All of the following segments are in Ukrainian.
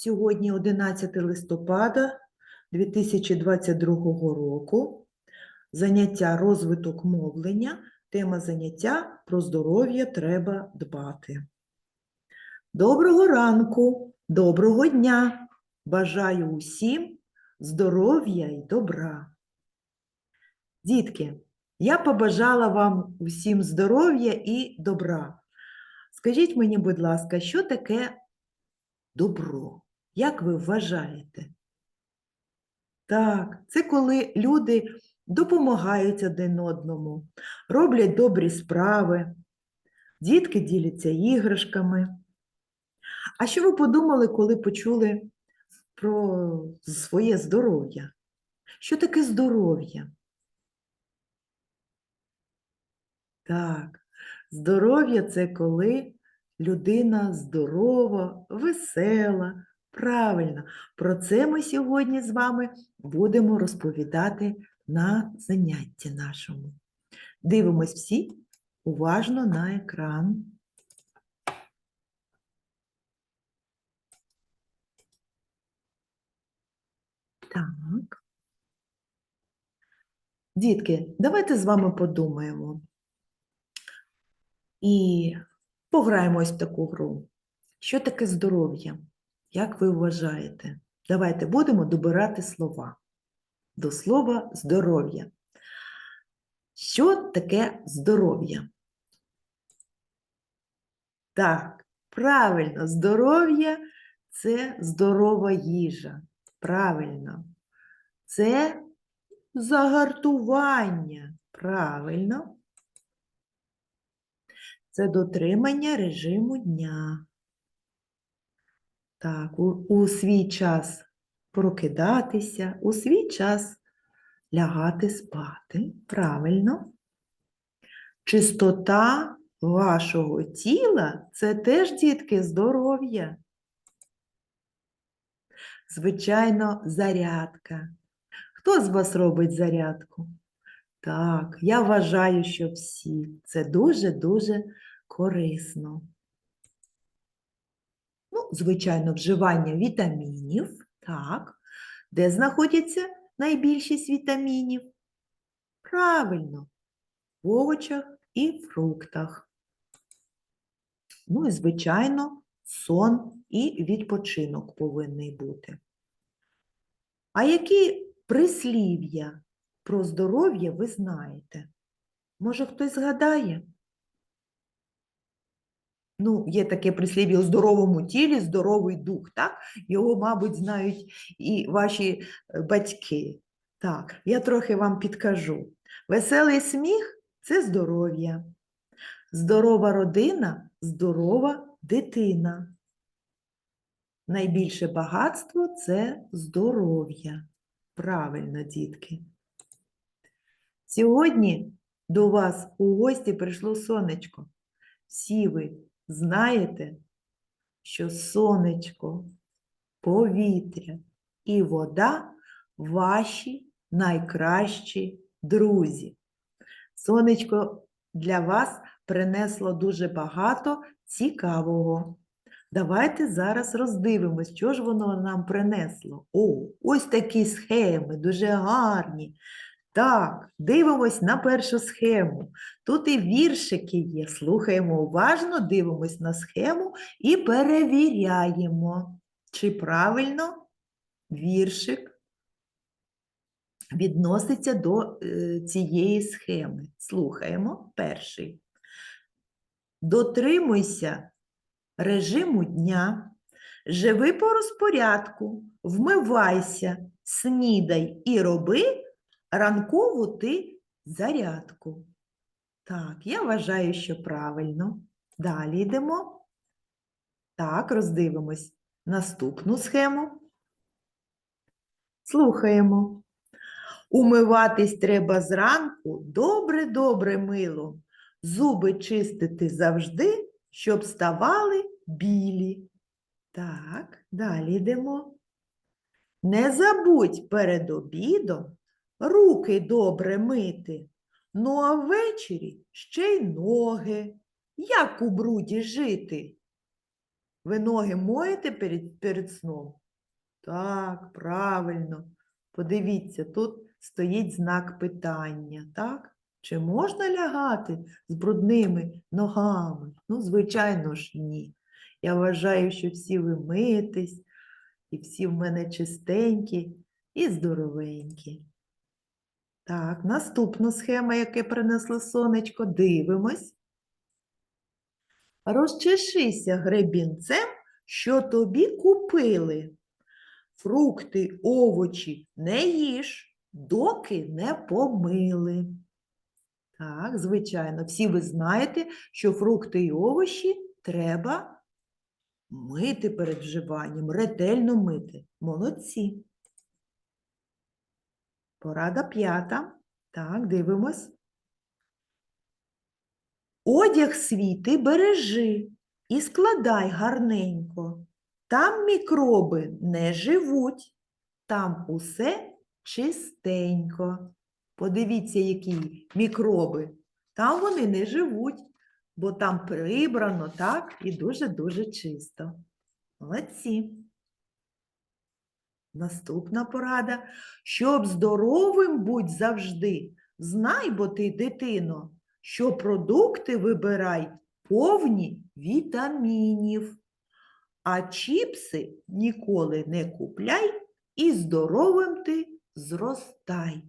Сьогодні 11 листопада 2022 року. Заняття розвиток мовлення. Тема заняття про здоров'я треба дбати. Доброго ранку, доброго дня! Бажаю усім здоров'я і добра. Дітки, я побажала вам усім здоров'я і добра. Скажіть мені, будь ласка, що таке добро? Як ви вважаєте? Так, це коли люди допомагають один одному, роблять добрі справи, дітки діляться іграшками. А що ви подумали, коли почули про своє здоров'я? Що таке здоров'я? Так, здоров'я це коли людина здорова, весела, правильно. Про це ми сьогодні з вами будемо розповідати на занятті нашому. Дивимось всі уважно на екран. Так. Дітки, давайте з вами подумаємо і пограємо ось в таку гру. Що таке здоров'я? Як ви вважаєте? Давайте будемо добирати слова. До слова здоров'я. Що таке здоров'я? Так, правильно, здоров'я це здорова їжа. Правильно. Це загартування. Правильно. Це дотримання режиму дня. Так, у, у свій час прокидатися, у свій час лягати спати. Правильно. Чистота вашого тіла це теж, дітки, здоров'я. Звичайно, зарядка. Хто з вас робить зарядку? Так, я вважаю, що всі. Це дуже-дуже корисно. Звичайно, вживання вітамінів. Так. Де знаходяться найбільшість вітамінів? Правильно, в овочах і фруктах. Ну і, звичайно, сон і відпочинок повинний бути. А які прислів'я про здоров'я ви знаєте? Може, хтось згадає? Ну, є таке прислів'я у здоровому тілі, здоровий дух, так? Його, мабуть, знають і ваші е, батьки. Так, я трохи вам підкажу. Веселий сміх це здоров'я. Здорова родина здорова дитина. Найбільше багатство це здоров'я. Правильно, дітки. Сьогодні до вас у гості прийшло сонечко. Всі ви знаєте, що сонечко, повітря і вода ваші найкращі друзі. Сонечко для вас принесло дуже багато цікавого. Давайте зараз роздивимось, що ж воно нам принесло. О, ось такі схеми, дуже гарні. Так, дивимось на першу схему. Тут і віршики є. Слухаємо уважно, дивимось на схему і перевіряємо, чи правильно віршик відноситься до е, цієї схеми. Слухаємо перший. Дотримуйся режиму дня, живи по розпорядку, вмивайся, снідай і роби ранкову ти зарядку. Так, я вважаю, що правильно. Далі йдемо. Так, роздивимось наступну схему. Слухаємо. Умиватись треба зранку добре-добре мило. Зуби чистити завжди, щоб ставали білі. Так, далі йдемо. Не забудь перед обідом руки добре мити, ну а ввечері ще й ноги. Як у бруді жити? Ви ноги моєте перед, перед сном? Так, правильно. Подивіться, тут стоїть знак питання, так? Чи можна лягати з брудними ногами? Ну, звичайно ж, ні. Я вважаю, що всі ви митесь, і всі в мене чистенькі і здоровенькі. Так, наступна схема, яке принесло сонечко, дивимось. Розчешися гребінцем, що тобі купили. Фрукти, овочі не їж, доки не помили. Так, звичайно, всі ви знаєте, що фрукти і овочі треба мити перед вживанням, ретельно мити. Молодці. Порада п'ята. Так, дивимось. Одяг свій ти бережи і складай гарненько. Там мікроби не живуть, там усе чистенько. Подивіться, які мікроби. Там вони не живуть, бо там прибрано так і дуже-дуже чисто. Молодці. Наступна порада. Щоб здоровим будь завжди, знай, бо ти, дитино, що продукти вибирай повні вітамінів. А чіпси ніколи не купляй і здоровим ти зростай.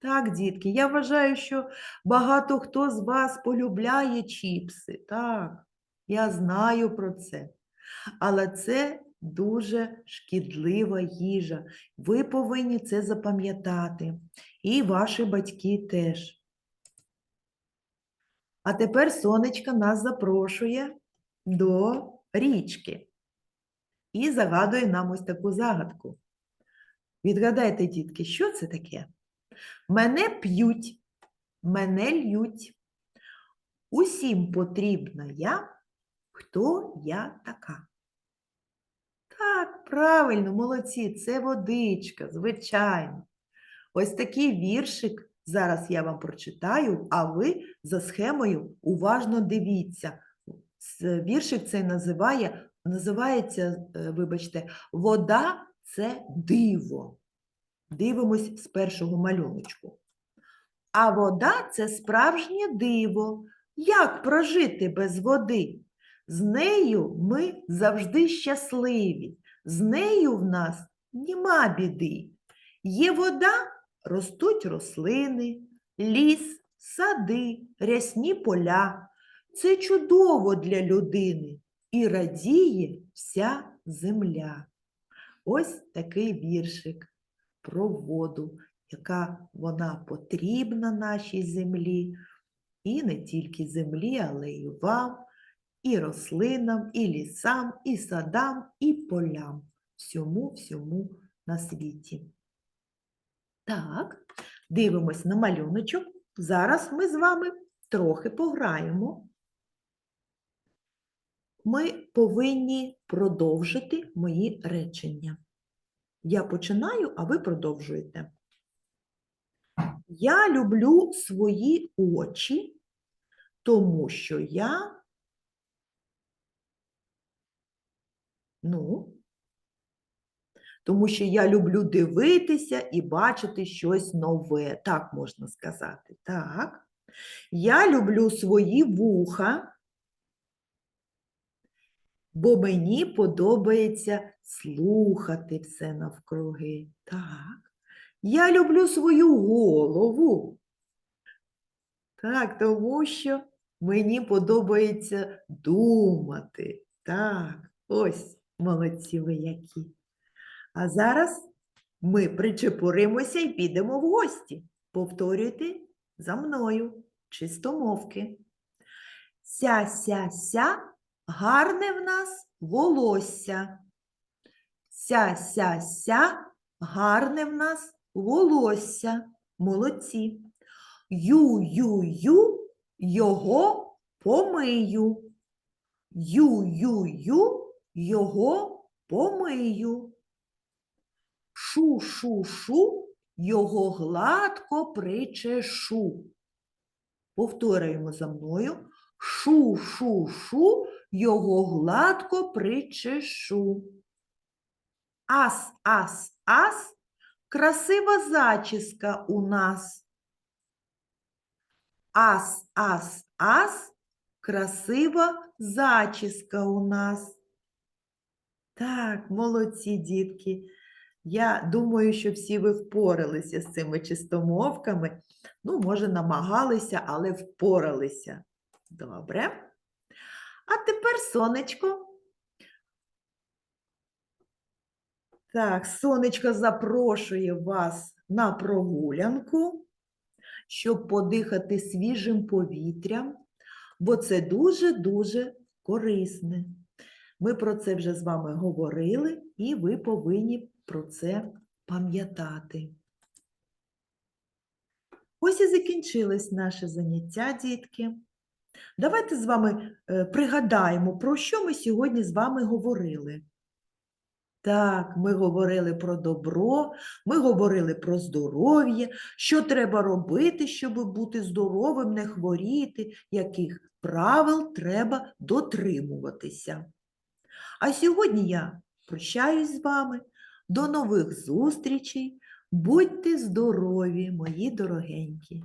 Так, дітки, я вважаю, що багато хто з вас полюбляє чіпси. Так, я знаю про це. Але це дуже шкідлива їжа. Ви повинні це запам'ятати. І ваші батьки теж. А тепер сонечка нас запрошує до річки і загадує нам ось таку загадку. Відгадайте, дітки, що це таке? Мене п'ють, мене лють. Усім потрібна я, хто я така. Так, правильно, молодці, це водичка, звичайно. Ось такий віршик зараз я вам прочитаю, а ви за схемою уважно дивіться. Віршик цей називає, називається, е, вибачте, вода це диво. Дивимось з першого малюночку. А вода це справжнє диво. Як прожити без води? З нею ми завжди щасливі, з нею в нас нема біди. Є вода, ростуть рослини, ліс, сади, рясні поля. Це чудово для людини і радіє вся земля. Ось такий віршик про воду, яка вона потрібна нашій землі, і не тільки землі, але й вам, і рослинам, і лісам, і садам, і полям, всьому всьому на світі. Так, дивимось на малюночок. Зараз ми з вами трохи пограємо. Ми повинні продовжити мої речення. Я починаю, а ви продовжуєте. Я люблю свої очі, тому що я. Ну, тому що я люблю дивитися і бачити щось нове, так можна сказати. Так. Я люблю свої вуха, бо мені подобається слухати все навкруги. Так. Я люблю свою голову. Так, тому що мені подобається думати. Так, ось молодці ви які. А зараз ми причепуримося і підемо в гості. Повторюйте за мною чистомовки. Ся-ся-ся, гарне в нас волосся. Ся-ся-ся, гарне в нас волосся. Молодці. Ю-ю-ю, його помию. Ю-ю-ю, його помию. Шу-шу-шу, його гладко причешу. Повторюємо за мною. Шу-шу-шу, його гладко причешу. Ас, ас, ас, красива зачіска у нас. Ас, ас, ас, красива зачіска у нас. Так, молодці, дітки. Я думаю, що всі ви впоралися з цими чистомовками. Ну, може, намагалися, але впоралися. Добре. А тепер сонечко. Так, сонечко запрошує вас на прогулянку, щоб подихати свіжим повітрям, бо це дуже-дуже корисне. Ми про це вже з вами говорили, і ви повинні про це пам'ятати. Ось і закінчилось наше заняття, дітки. Давайте з вами е, пригадаємо, про що ми сьогодні з вами говорили. Так, ми говорили про добро, ми говорили про здоров'я, що треба робити, щоб бути здоровим, не хворіти, яких правил треба дотримуватися. А сьогодні я прощаюсь з вами. До нових зустрічей. Будьте здорові, мої дорогенькі.